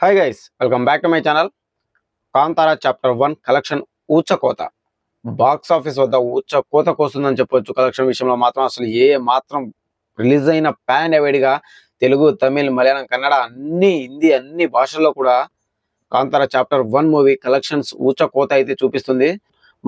Hi guys welcome back to my channel Kantara chapter one collection ఊచకోత box office వద్ద ఊచ కోత కోస్తుందని చెప్పొచ్చు. కలెక్షన్ విషయంలో మాత్రం అసలు ఏ మాత్రం రిలీజ్ అయిన ప్యాన్ వేడిగా తెలుగు తమిళ్ మలయాళం కన్నడ అన్ని హిందీ అన్ని భాషల్లో కూడా Kantara chapter one movie collections ఊచకోత అయితే చూపిస్తుంది.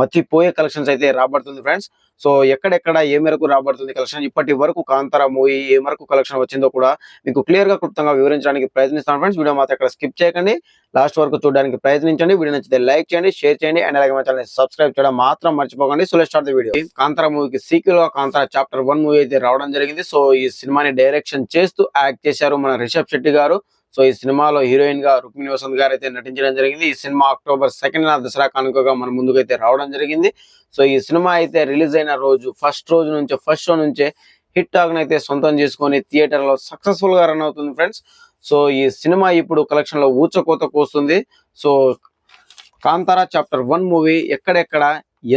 మర్చిపోయే కలెక్షన్స్ అయితే రాబడుతుంది ఫ్రెండ్స్ సో ఎక్కడెక్కడ ఏ మేరకు రాబడుతుంది కలెక్షన్ ఇప్పటి వరకు కాంతారా మూవీ ఏ మేరకు కలెక్షన్ వచ్చిందో కూడా మీకు క్లియర్గా క్లుప్తంగా వివరించడానికి ప్రయత్నిస్తాను ఫ్రెండ్స్ వీడియో మాత్రం ఇక్కడ స్కిప్ చేయకండి. లాస్ట్ వరకు చూడడానికి ప్రయత్నించండి. వీడియో నచ్చితే లైక్ చేయండి షేర్ చేయండి అండ్ అలాగే మా ఛానల్ సబ్స్క్రైబ్ చేయడం మాత్రం మర్చిపోకండి. So let start the video Kantara మూవీకి సీక్వెల్గా కాంతారా చాప్టర్ వన్ మూవీ అయితే రావడం జరిగింది. సో ఈ సినిమాని డైరెక్షన్ చేస్తూ యాక్ట్ చేశారు మన రిషబ్ శెట్టి గారు. సో ఈ సినిమాలో హీరోయిన్గా రుక్మిణి వసంత్ గారు అయితే నటించడం జరిగింది. ఈ సినిమా అక్టోబర్ సెకండ్ నా దసరా కానుకగా మన ముందుకైతే రావడం జరిగింది. సో ఈ సినిమా అయితే రిలీజ్ అయిన రోజు ఫస్ట్ రోజు నుంచే ఫస్ట్ షో నుంచే హిట్ టాక్ అయితే సొంతం చేసుకొని థియేటర్లో సక్సెస్ఫుల్గా రన్ అవుతుంది ఫ్రెండ్స్. సో ఈ సినిమా ఇప్పుడు కలెక్షన్లో ఊచకోత కోస్తుంది. So Kantara chapter one movie ఎక్కడెక్కడ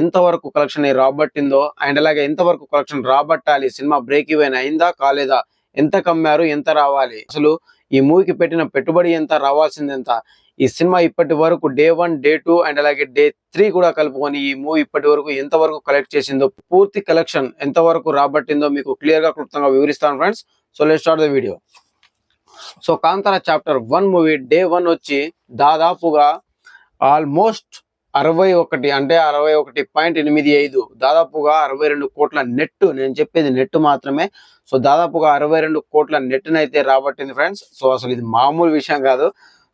ఎంతవరకు కలెక్షన్ రాబట్టిందో అండ్ అలాగే ఎంతవరకు కలెక్షన్ రాబట్టాలి సినిమా బ్రేక్ ఈవెన్ అయిందా కాలేదా ఎంత కమ్మారు ఎంత రావాలి అసలు ఈ మూవీకి పెట్టిన పెట్టుబడి ఎంత రావాల్సింది ఎంత? ఈ సినిమా ఇప్పటి వరకు day one day two and అలాగే డే త్రీ కూడా కలుపుకొని ఈ మూవీ ఇప్పటి వరకు ఎంతవరకు కలెక్ట్ చేసిందో పూర్తి కలెక్షన్ ఎంతవరకు రాబట్టిందో మీకు క్లియర్గా క్లుప్తంగా వివరిస్తాను friends so let start the video so Kantara chapter one movie day one వచ్చి దాదాపుగా ఆల్మోస్ట్ అరవై ఒకటి అంటే అరవై ఒకటి పాయింట్ ఎనిమిది ఐదు. దాదాపుగా అరవై రెండు కోట్ల నెట్ నేను చెప్పేది నెట్ మాత్రమే. సో దాదాపుగా అరవై రెండు కోట్ల నెట్ రాబట్టింది ఫ్రెండ్స్. సో అసలు ఇది మామూలు విషయం కాదు.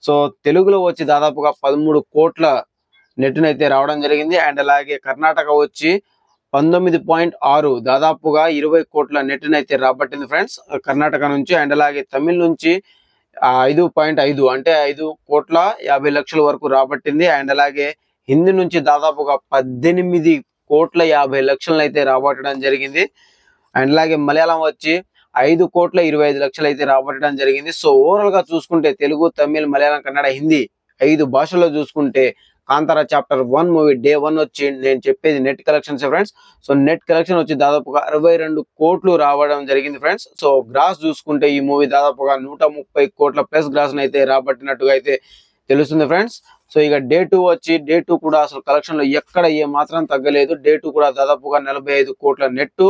సో తెలుగులో వచ్చి దాదాపుగా పదమూడు కోట్ల నెట్నైతే రావడం జరిగింది. అండ్ అలాగే కర్ణాటక వచ్చి పంతొమ్మిది పాయింట్ ఆరు దాదాపుగా ఇరవై కోట్ల నెట్నైతే రాబట్టింది ఫ్రెండ్స్ కర్ణాటక నుంచి. అండ్ అలాగే తమిళ్ నుంచి ఐదు పాయింట్ ఐదు అంటే ఐదు కోట్ల యాభై లక్షల వరకు రాబట్టింది. అండ్ అలాగే హిందీ నుంచి దాదాపుగా పద్దెనిమిది కోట్ల యాభై లక్షలను అయితే రాబట్టడం జరిగింది. అండ్ అలాగే మలయాళం వచ్చి ఐదు కోట్ల ఇరవై ఐదు లక్షలు అయితే రాబట్టడం జరిగింది. సో ఓవరాల్గా చూసుకుంటే తెలుగు తమిళ్ మలయాళం కన్నడ హిందీ ఐదు భాషల్లో చూసుకుంటే Kantara chapter one movie day one వచ్చి నేను చెప్పేది net collections friends so net collection వచ్చి దాదాపుగా అరవై రెండు కోట్లు రావడం జరిగింది ఫ్రెండ్స్ సో గ్రాస్ చూసుకుంటే ఈ మూవీ దాదాపుగా నూట ముప్పై కోట్ల ప్లస్ గ్రాస్ అయితే రాబట్టినట్టుగా అయితే తెలుస్తుంది ఫ్రెండ్స్ సో ఇక డే టూ వచ్చి డే టూ కూడా అసలు కలెక్షన్లో ఎక్కడ ఏ మాత్రం తగ్గలేదు. డే టూ కూడా దాదాపుగా నలభై ఐదు కోట్ల నెట్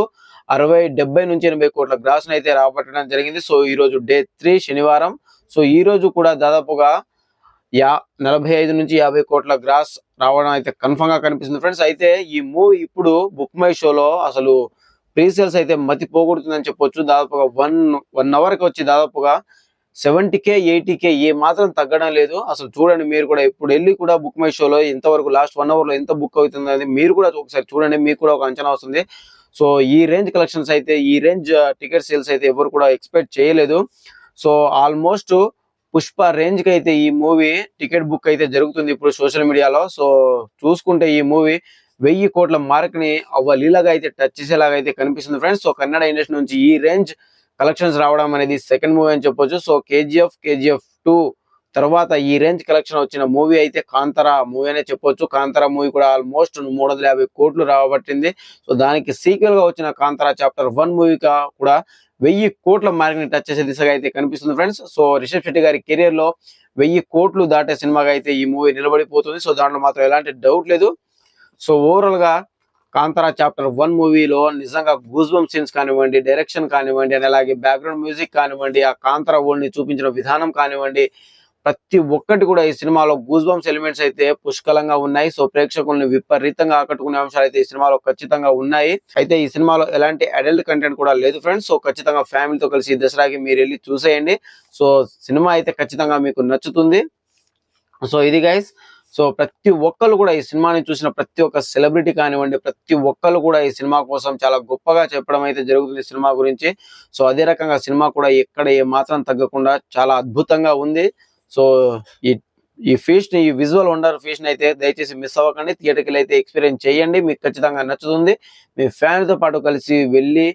అరవై డెబ్బై నుంచి ఎనభై కోట్ల గ్రాస్ అయితే రాబట్టడం జరిగింది. సో ఈ రోజు డే త్రీ శనివారం. సో ఈ రోజు కూడా దాదాపుగా యా నలభై ఐదు నుంచి యాభై కోట్ల గ్రాస్ రావడం అయితే కన్ఫర్మ్గా కనిపిస్తుంది ఫ్రెండ్స్. అయితే ఈ మూవీ ఇప్పుడు బుక్ మై షోలో అసలు ప్రీసేల్స్ అయితే మతి పోగొడుతుందని చెప్పొచ్చు. దాదాపుగా వన్ వన్ అవర్కి వచ్చి దాదాపుగా సెవెంటీ కే ఎయిటీ కే ఏ మాత్రం తగ్గడం లేదు. అసలు చూడండి మీరు కూడా ఇప్పుడు వెళ్ళి కూడా బుక్ మై షోలో ఇంతవరకు లాస్ట్ వన్ అవర్లో ఎంత బుక్ అవుతుంది అనేది మీరు కూడా ఒకసారి చూడండి. మీకు కూడా ఒక అంచనా వస్తుంది. సో ఈ రేంజ్ కలెక్షన్స్ అయితే ఈ రేంజ్ టికెట్ సేల్స్ అయితే ఎవరు కూడా ఎక్స్పెక్ట్ చేయలేదు. సో ఆల్మోస్ట్ పుష్ప రేంజ్కి అయితే ఈ మూవీ టికెట్ బుక్ అయితే జరుగుతుంది ఇప్పుడు సోషల్ మీడియాలో సో చూసుకుంటే ఈ మూవీ వెయ్యి కోట్ల మార్క్ని అవ్వలీలాగా అయితే టచ్ చేసేలాగా అయితే కనిపిస్తుంది ఫ్రెండ్స్ సో కన్నడ ఇండస్ట్రీ నుంచి ఈ రేంజ్ కలెక్షన్స్ రావడం అనేది సెకండ్ మూవీ అని చెప్పొచ్చు. సో కేజీఎఫ్ కేజీఎఫ్ టూ తర్వాత ఈ రేంజ్ కలెక్షన్ వచ్చిన మూవీ అయితే కాంతారా మూవీ అనే చెప్పొచ్చు. కాంతారా మూవీ కూడా ఆల్మోస్ట్ మూడు వందల యాభై కోట్లు రాబట్టింది. సో దానికి సీక్వెల్గా వచ్చిన కాంతారా చాప్టర్ వన్ మూవీగా కూడా వెయ్యి కోట్ల మార్కెట్ టచ్ చేసే దిశగా అయితే కనిపిస్తుంది ఫ్రెండ్స్ సో రిషబ్ శెట్టి గారి కెరీర్లో వెయ్యి కోట్లు దాటే సినిమాగా అయితే ఈ మూవీ నిలబడిపోతుంది. సో దాంట్లో మాత్రం ఎలాంటి డౌట్ లేదు. సో ఓవరాల్గా కాంతారా చాప్టర్ వన్ మూవీలో నిజంగా గూజ్బమ్ సీన్స్ కానివ్వండి డైరెక్షన్ కానివ్వండి అండ్ అలాగే బ్యాక్గ్రౌండ్ మ్యూజిక్ కానివ్వండి ఆ కాంతారా world ని చూపించిన విధానం కానివ్వండి ప్రతి ఒక్కటి కూడా ఈ సినిమాలో గూజ్బమ్స్ ఎలిమెంట్స్ అయితే పుష్కలంగా ఉన్నాయి. సో ప్రేక్షకుల్ని విపరీతంగా ఆకట్టుకునే అంశాలు అయితే ఈ సినిమాలో ఖచ్చితంగా ఉన్నాయి. అయితే ఈ సినిమాలో ఎలాంటి అడల్ట్ కంటెంట్ కూడా లేదు ఫ్రెండ్స్ సో ఖచ్చితంగా ఫ్యామిలీతో కలిసి దసరాకి మీరు వెళ్ళి చూసేయండి. సో సినిమా అయితే ఖచ్చితంగా మీకు నచ్చుతుంది. సో ఇది గైస్ సో ప్రతి ఒక్కరు కూడా ఈ సినిమాని చూసిన ప్రతి ఒక్క సెలబ్రిటీ కానివ్వండి ప్రతి ఒక్కరు కూడా ఈ సినిమా కోసం చాలా గొప్పగా చెప్పడం అయితే జరుగుతుంది సినిమా గురించి. సో అదే రకంగా సినిమా కూడా ఎక్కడ ఏ మాత్రం తగ్గకుండా చాలా అద్భుతంగా ఉంది. సో ఈ ఈ ఫీస్ట్ని ఈ విజువల్ వండర్ ఫీస్ట్ని అయితే దయచేసి మిస్ అవ్వకండి. థియేటర్కి అయితే ఎక్స్పీరియన్స్ చేయండి. మీకు ఖచ్చితంగా నచ్చుతుంది. మీ ఫ్యామిలీతో పాటు కలిసి వెళ్ళి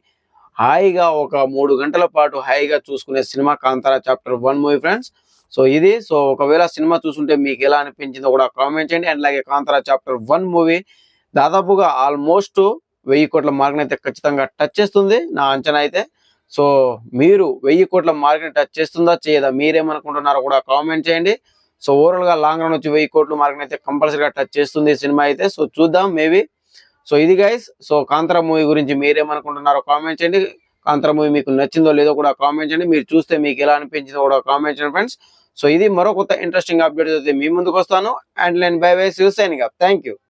హాయిగా ఒక మూడు గంటల పాటు హాయిగా చూసుకునే cinema Kantara chapter one movie friends. So ఇది సో ఒకవేళ సినిమా చూస్తుంటే మీకు ఎలా అనిపించిందో కూడా కామెంట్ చేయండి. అండ్ అలాగే కాంతరా చాప్టర్ వన్ మూవీ దాదాపుగా ఆల్మోస్ట్ వెయ్యి కోట్ల మార్క్ అయితే ఖచ్చితంగా టచ్ చేస్తుంది నా అంచనా అయితే. సో మీరు వెయ్యి కోట్ల మార్కెట్ టచ్ చేస్తుందా చేయదా మీరేమనుకుంటున్నారో కూడా కామెంట్ చేయండి. సో ఓవరాల్గా లాంగ్ రన్ వచ్చి వెయ్యి కోట్ల మార్కెట్ అయితే కంపల్సరీగా టచ్ చేస్తుంది సినిమా అయితే. సో చూద్దాం మేబీ సో ఇది గైస్ సో కాంతరా మూవీ గురించి మీరేమనుకుంటున్నారో కామెంట్ చేయండి. కాంతరా మూవీ మీకు నచ్చిందో లేదో కూడా కామెంట్ చేయండి. మీరు చూస్తే మీకు ఎలా అనిపించిందో కూడా కామెంట్ చేయండి ఫ్రెండ్స్ సో ఇది మరో కొత్త ఇంట్రెస్టింగ్ అప్డేట్ అయితే మీ ముందుకు వస్తాను. అండ్ నేను bye bye signing thank you